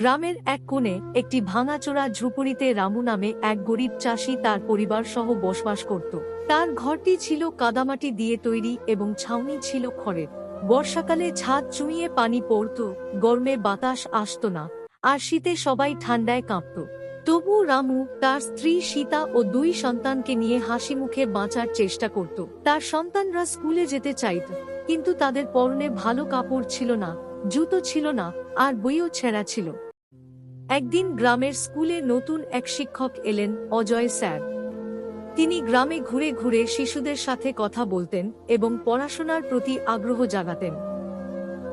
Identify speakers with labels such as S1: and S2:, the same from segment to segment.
S1: গ্রামের এক কোণে একটি ভাঙাচোরা ঝুপড়িতে রামু নামে এক গরিব চাষি তার পরিবার সহ বসবাস করত। তার ঘরটি ছিল কাদামাটি দিয়ে তৈরি এবং ছাউনি ছিল খড়ের। বর্ষাকালে ছাদ চুইয়ে পানি পড়ত, গরমে বাতাস আসত না, আর শীতে সবাই ঠান্ডায় কাঁপত। তবু রামু তার স্ত্রী সীতা ও দুই সন্তানকে নিয়ে হাসি মুখে বাঁচার চেষ্টা করত। তার সন্তানরা স্কুলে যেতে চাইত, কিন্তু তাদের পরনে ভালো কাপড় ছিল না, জুতো ছিল না, আর বইও ছেঁড়া ছিল। একদিন গ্রামের স্কুলে নতুন এক শিক্ষক এলেন, অজয় স্যার। তিনি গ্রামে ঘুরে ঘুরে শিশুদের সাথে কথা বলতেন এবং পড়াশোনার প্রতি আগ্রহ জাগাতেন।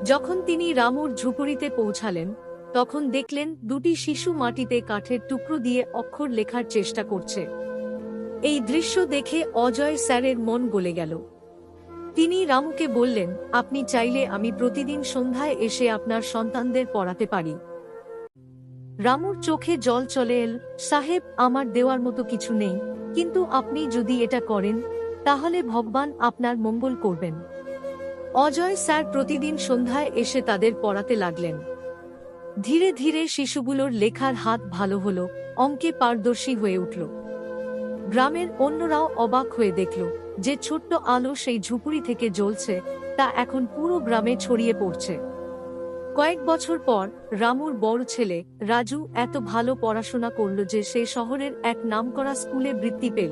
S1: যখন তিনি রামুর ঝুপড়িতে পৌঁছালেন, তখন দেখলেন দুটি শিশু মাটিতে কাঠের টুকরো দিয়ে অক্ষর লেখার চেষ্টা করছে। এই দৃশ্য দেখে অজয় স্যারের মন গলে গেল। তিনি রামুকে বললেন, আপনি চাইলে আমি প্রতিদিন সন্ধ্যায় এসে আপনার সন্তানদের পড়াতে পারি। রামুর চোখে জল চলে এল, সাহেব, আমার দেওয়ার মতো কিছু নেই, কিন্তু আপনি যদি এটা করেন, তাহলে ভগবান আপনার মঙ্গল করবেন। অজয় স্যার প্রতিদিন সন্ধ্যায় এসে তাদের পড়াতে লাগলেন। ধীরে ধীরে শিশুগুলোর লেখার হাত ভালো হল, অঙ্কে পারদর্শী হয়ে উঠল। গ্রামের অন্যরাও অবাক হয়ে দেখল যে ছোট্ট আলো সেই ঝুপুরি থেকে জ্বলছে, তা এখন পুরো গ্রামে ছড়িয়ে পড়ছে। কয়েক বছর পর, রামুর বড় ছেলে, রাজু এত ভালো পড়াশোনা করল যে সে শহরের এক নামকরা স্কুলে বৃত্তি পেল।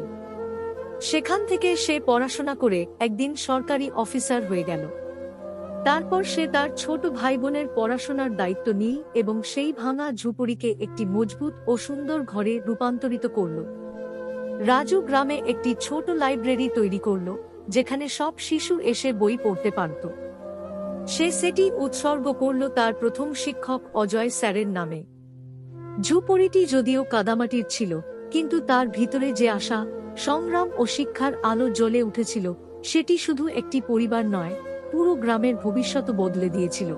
S1: সেখান থেকে সে পড়াশোনা করে একদিন সরকারি অফিসার হয়ে গেল। তারপর সে তার ছোট ভাই বোনের পড়াশোনার দায়িত্ব নিল এবং সেই ভাঙা ঝুপড়িকে একটি মজবুত ও সুন্দর ঘরে রূপান্তরিত করল। রাজু গ্রামে একটি ছোট লাইব্রেরি তৈরি করল, যেখানে সব শিশু এসে বই পড়তে পারত। সে সেটি উৎসর্গ করল তার প্রথম শিক্ষক অজয় স্যারের নামে। ঝুপড়িটি যদিও কাদামাটির ছিল, কিন্তু তার ভিতরে যে আশা, সংগ্রাম ও শিক্ষার আলো জ্বলে উঠেছিল, সেটি শুধু একটি পরিবার নয়, পুরো গ্রামের ভবিষ্যৎ বদলে দিয়েছিল।